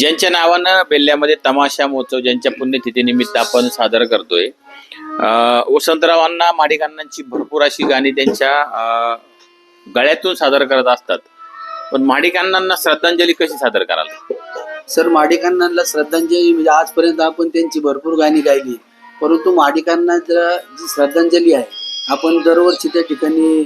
ज्यांच्या नावानं बेल्ल्यामध्ये तमाशा महोत्सव ज्यांच्या पुण्यतिथीनिमित्त आपण सादर करतोय. वसंतरावांना माडिकांनांची भरपूर अशी गाणी त्यांच्या गळ्यातून सादर करत असतात. पण माडिकांनांना श्रद्धांजली कशी सादर कराल? सर माडिकांना श्रद्धांजली म्हणजे आजपर्यंत आपण त्यांची भरपूर गाणी गायली. परंतु माडिकांना जी श्रद्धांजली आहे आपण दरवर्षी त्या ठिकाणी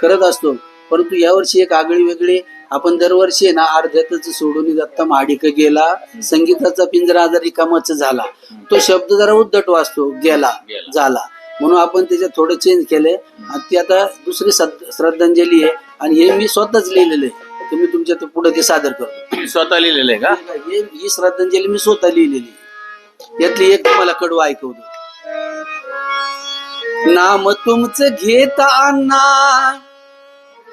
करत असतो. परंतु यावर्षी एक आगळी वेगळी आपण दरवर्षी आहे ना अर्ध्यातच सोडून दत्ता माडिक गेला संगीताचा पिंजरा जर रिकामाच झाला तो शब्द जरा उद्धट वाचतो गेला. झाला. म्हणून आपण त्याच्यात थोडं चेंज केलंय. आणि ती आता दुसरी श्रद्ध- श्रद्धांजली आहे. आणि हे मी स्वतःच लिहिलेलं आहे. मी तुमच्यापुढे ते सादर करतो. तुम्ही स्वतः लिहिलेलं आहे का? हे ही श्रद्धांजली मी स्वतः लिहिलेली यातली एक तुम्हाला कडवं ऐकवतो. नाम तुमचं घेता अण्णा.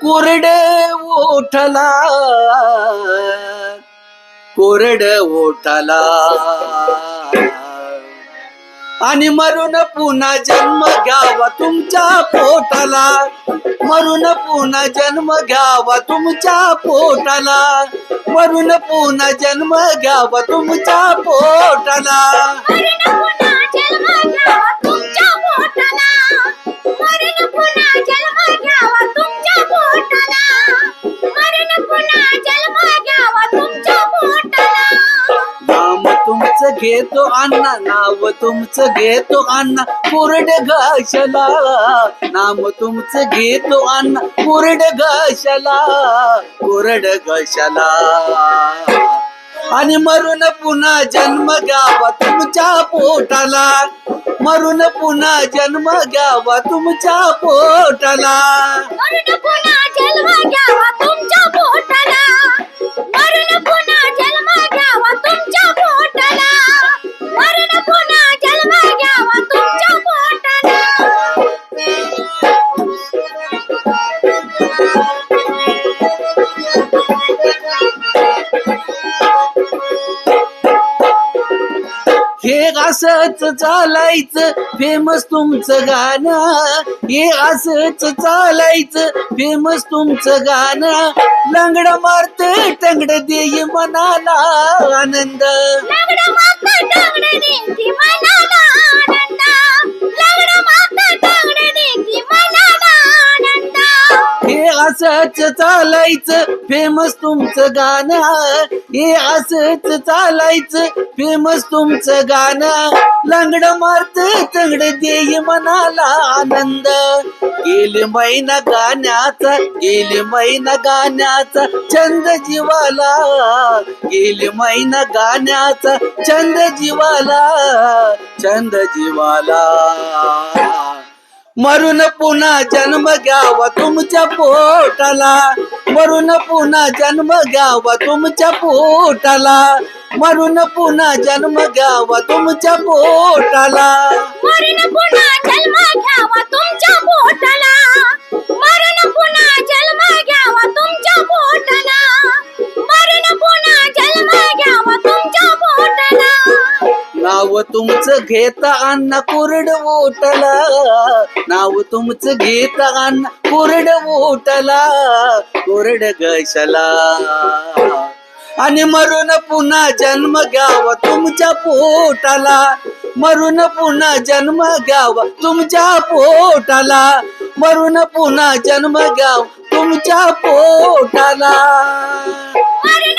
कोरडे ओठला. कोरड ओठला. आणि मरून पुन्हा जन्म घ्यावा तुमच्या पोटाला. मरून पुन्हा जन्म घ्यावा तुमच्या पोटाला. मरून पुन्हा जन्म घ्यावा तुमच्या पोटाला. घेतो अण्णा नाव तुमचं घेतो अण्णा कोरड घाशला. नाम तुमचं घेतो अण्णा कोरड घाशला कोरड घाशला. आणि मरून पुन्हा जन्म घ्यावा तुमच्या पोटाला. मरून पुन्हा जन्म घ्यावा तुमच्या पोटाला. असंच चालायचं फेमस तुमचं गाणं. हे असंच चालायचं फेमस तुमचं गाणं. लंगड मारत टंगड देई मनाला आनंद. हे चालायचं फेमस तुमचं गाणं हे असंच चालायचं फेमस तुमचं गाणं लंगड मारत टंगड देई मनाला आनंद. गेले महिना गाण्याचा गेले महिना गाण्याचा छंद जीवाला. गेले महिना गाण्याचा छंद जीवाला छंद जीवाला. मरून पुन्हा जन्म घ्यावा तुमच्या पोटाला. मरून पुन्हा जन्म घ्यावा तुमच्या पोटाला. मरून पुन्हा जन्म घ्यावा तुमच्या पोटाला. मरून पुन्हा जन्म घ्यावा नाव तुमचं घेता अन्न कोरड ओटला नाव तुमचं घेता अन्न कुरड ओटला कोरड गशला आणि मरून पुन्हा जन्म घ्यावा तुमच्या पोटाला. मरून पुन्हा जन्म घ्यावा तुमच्या पोटाला. मरून पुन्हा जन्म घ्याव तुमच्या पोटाला.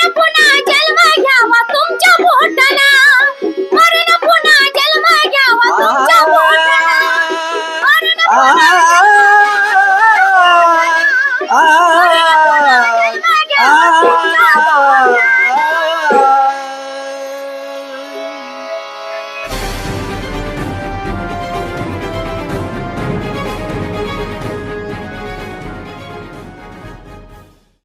पुन्हा जन्म घ्यावा तुमच्या